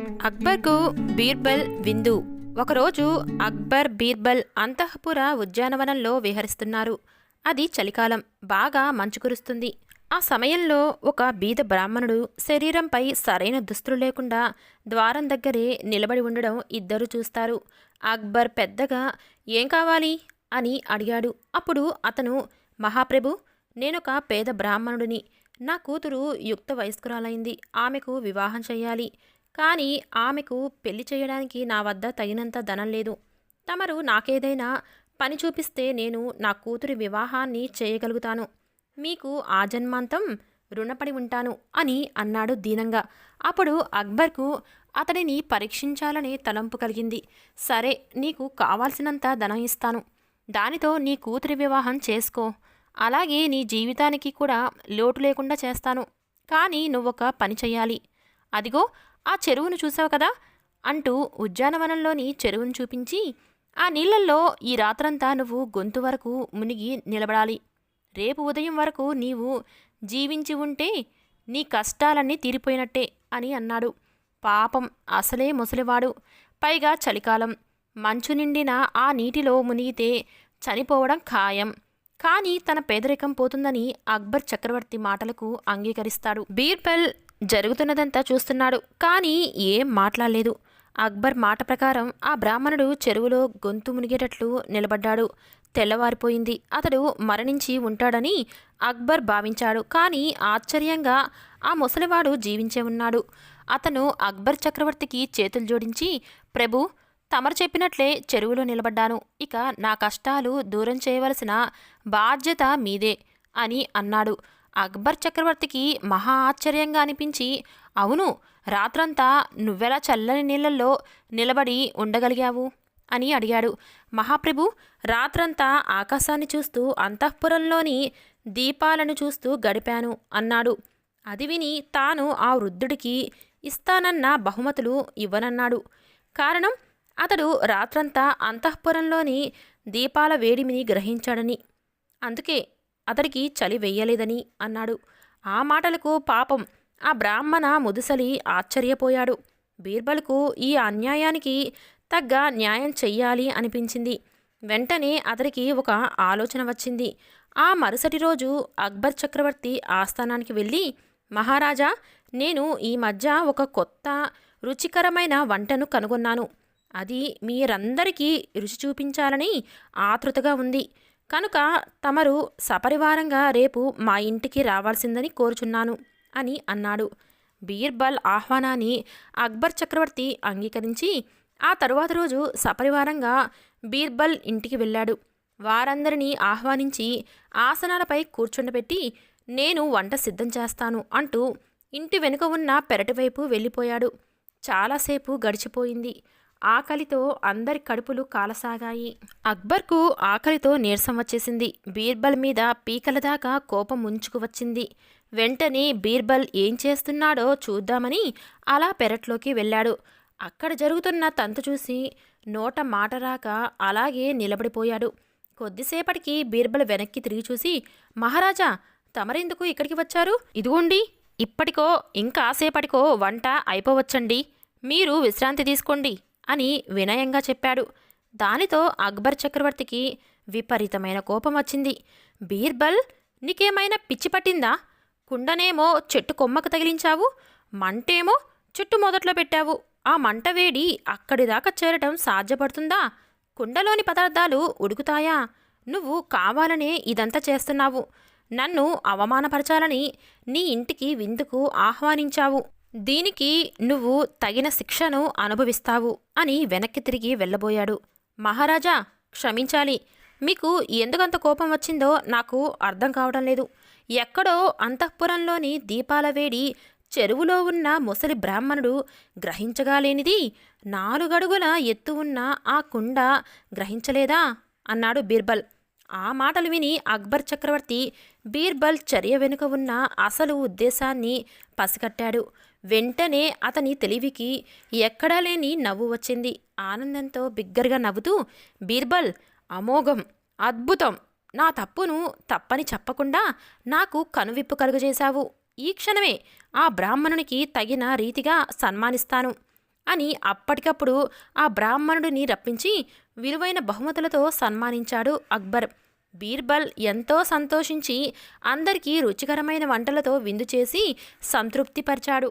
అక్బర్కు బీర్బల్ విందు. ఒకరోజు అక్బర్ బీర్బల్ అంతఃపుర ఉద్యానవనంలో విహరిస్తున్నారు. అది చలికాలం బాగా మంచు కురుస్తుంది. ఆ సమయంలో ఒక బీద బ్రాహ్మణుడు శరీరంపై సరైన దుస్తులు లేకుండా ద్వారం దగ్గరే నిలబడి ఉండడం ఇద్దరు చూస్తారు. అక్బర్ పెద్దగా ఏం కావాలి? అని అడిగాడు. అప్పుడు అతను మహాప్రభు నేనొక పేద బ్రాహ్మణుడిని. నా కూతురు యుక్త వయస్కురాలైంది. ఆమెకు వివాహం చేయాలి కానీ ఆమెకు పెళ్ళి చేయడానికి నా వద్ద తగినంత ధనం లేదు. తమరు నాకేదైనా పని చూపిస్తే నేను నా కూతురి వివాహాన్ని చేయగలుగుతాను. మీకు ఆ జన్మాంతం రుణపడి ఉంటాను అని అన్నాడు దీనంగా. అప్పుడు అక్బర్కు అతడిని పరీక్షించాలనే తలంపు కలిగింది. సరే నీకు కావాల్సినంత ధనం ఇస్తాను. దానితో నీ కూతురి వివాహం చేసుకో. అలాగే నీ జీవితానికి కూడా లోటు లేకుండా చేస్తాను. కానీ నువ్వొక పని చేయాలి అదిగో ఆ చెరువును చూసావు కదా? అంటూ ఉద్యానవనంలోని చెరువును చూపించి ఆ నీళ్ళల్లో ఈ రాత్రంతా నువ్వు గొంతు వరకు మునిగి నిలబడాలి. రేపు ఉదయం వరకు నీవు జీవించి ఉంటే నీ కష్టాలన్నీ తీరిపోయినట్టే అని అన్నాడు. పాపం అసలే ముసలివాడు. పైగా చలికాలం. మంచు నిండిన ఆ నీటిలో మునిగితే చనిపోవడం ఖాయం. కానీ తన పేదరికం పోతుందని అక్బర్ చక్రవర్తి మాటలకు అంగీకరిస్తాడు. బీర్బల్ జరుగుతున్నదంతా చూస్తున్నాడు. కానీ ఏం మాట్లాడలేదు. అక్బర్ మాట ప్రకారం ఆ బ్రాహ్మణుడు చెరువులో గొంతు మునిగేటట్లు నిలబడ్డాడు. తెల్లవారిపోయింది. అతడు మరణించి ఉంటాడని అక్బర్ భావించాడు. కానీ ఆశ్చర్యంగా ఆ ముసలివాడు జీవించే ఉన్నాడు. అతను అక్బర్ చక్రవర్తికి చేతులు జోడించి ప్రభు తమరు చెప్పినట్లే చెరువులో నిలబడ్డాను. ఇక నా కష్టాలు దూరం చేయవలసిన బాధ్యత మీదే అని అన్నాడు. అక్బర్ చక్రవర్తికి మహా ఆశ్చర్యంగా అనిపించి అవును రాత్రంతా నువ్వెలా చల్లని నీళ్ళల్లో నిలబడి ఉండగలిగావు? అని అడిగాడు. మహాప్రభు రాత్రంతా ఆకాశాన్ని చూస్తూ అంతఃపురంలోని దీపాలను చూస్తూ గడిపాను అన్నాడు. అది విని తాను ఆ వృద్ధుడికి ఇస్తానన్న బహుమతులు ఇవ్వనన్నాడు. కారణం అతడు రాత్రంతా అంతఃపురంలోని దీపాల వేడిమిని గ్రహించాడని. అందుకే అతడికి చలి వెయ్యలేదని అన్నాడు. ఆ మాటలకు పాపం. ఆ బ్రాహ్మణ ముదుసలి ఆశ్చర్యపోయాడు. బీర్బల్కు ఈ అన్యాయానికి తగ్గ న్యాయం చెయ్యాలి అనిపించింది. వెంటనే అతడికి ఒక ఆలోచన వచ్చింది. ఆ మరుసటి రోజు అక్బర్ చక్రవర్తి ఆస్థానానికి వెళ్ళి మహారాజా నేను ఈ మధ్య ఒక కొత్త రుచికరమైన వంటను కనుగొన్నాను. అది మీరందరికీ రుచి చూపించాలని ఆతృతగా ఉంది. కనుక తమరు సపరివారంగా రేపు మా ఇంటికి రావాల్సిందని కోరుచున్నాను అని అన్నాడు. బీర్బల్ ఆహ్వానాన్ని అక్బర్ చక్రవర్తి అంగీకరించి ఆ తరువాత రోజు సపరివారంగా బీర్బల్ ఇంటికి వెళ్ళాడు. వారందరినీ ఆహ్వానించి ఆసనాలపై కూర్చుండబెట్టి నేను వంట సిద్ధం చేస్తాను అంటూ ఇంటి వెనుక ఉన్న పెరటివైపు వెళ్ళిపోయాడు. చాలాసేపు గడిచిపోయింది. ఆకలితో అందరి కడుపులు కాలసాగాయి. అక్బర్కు ఆకలితో నీరసం వచ్చేసింది. బీర్బల్ మీద పీకల దాకా కోపం ముంచుకు వచ్చింది. వెంటనే బీర్బల్ ఏం చేస్తున్నాడో చూద్దామని అలా పెరట్లోకి వెళ్ళాడు. అక్కడ జరుగుతున్న తంతు చూసి నోట మాట రాక అలాగే నిలబడిపోయాడు. కొద్దిసేపటికి బీర్బల్ వెనక్కి తిరిగి చూసి మహారాజా తమరెందుకు ఇక్కడికి వచ్చారు? ఇదిగోండి ఇప్పటికో ఇంకాసేపటికో వంట అయిపోవచ్చండి. మీరు విశ్రాంతి తీసుకోండి. అని వినయంగా చెప్పాడు. దానితో అక్బర్ చక్రవర్తికి విపరీతమైన కోపం వచ్చింది. బీర్బల్ నీకేమైనా పిచ్చి పట్టిందా? కుండనేమో చెట్టు కొమ్మకు తగిలించావు మంటేమో చెట్టు మొదట్లో పెట్టావు. ఆ మంట వేడి అక్కడి దాకా చేరటం సాధ్యపడుతుందా? కుండలోని పదార్థాలు ఉడుకుతాయా? నువ్వు కావాలనే ఇదంతా చేస్తున్నావు. నన్ను అవమానపరచాలని నీ ఇంటికి విందుకు ఆహ్వానించావు. దీనికి నువ్వు తగిన శిక్షను అనుభవిస్తావు అని వెనక్కి తిరిగి వెళ్ళబోయాడు. మహారాజా క్షమించాలి. మీకు ఎందుకంత కోపం వచ్చిందో నాకు అర్థం కావడం లేదు. ఎక్కడో అంతఃపురంలోని దీపాల వేడి చెరువులో ఉన్న ముసలి బ్రాహ్మణుడు గ్రహించగాలేనిది నాలుగడుగుల ఎత్తు ఉన్న ఆ కుండ గ్రహించలేదా? అన్నాడు బీర్బల్. ఆ మాటలు విని అక్బర్ చక్రవర్తి బీర్బల్ చర్య వెనుక ఉన్న అసలు ఉద్దేశాన్ని పసిగట్టాడు. వెంటనే అతని తెలివికి ఎక్కడా లేని నవ్వు వచ్చింది. ఆనందంతో బిగ్గరగా నవ్వుతూ బీర్బల్ అమోఘం అద్భుతం! నా తప్పును తప్పని చెప్పకుండా నాకు కనువిప్పు కలుగజేశావు. ఈ క్షణమే ఆ బ్రాహ్మణునికి తగిన రీతిగా సన్మానిస్తాను అని అప్పటికప్పుడు ఆ బ్రాహ్మణుడిని రప్పించి విలువైన బహుమతులతో సన్మానించాడు అక్బర్. బీర్బల్ ఎంతో సంతోషించి అందరికీ రుచికరమైన వంటలతో విందు చేసి సంతృప్తిపరిచాడు.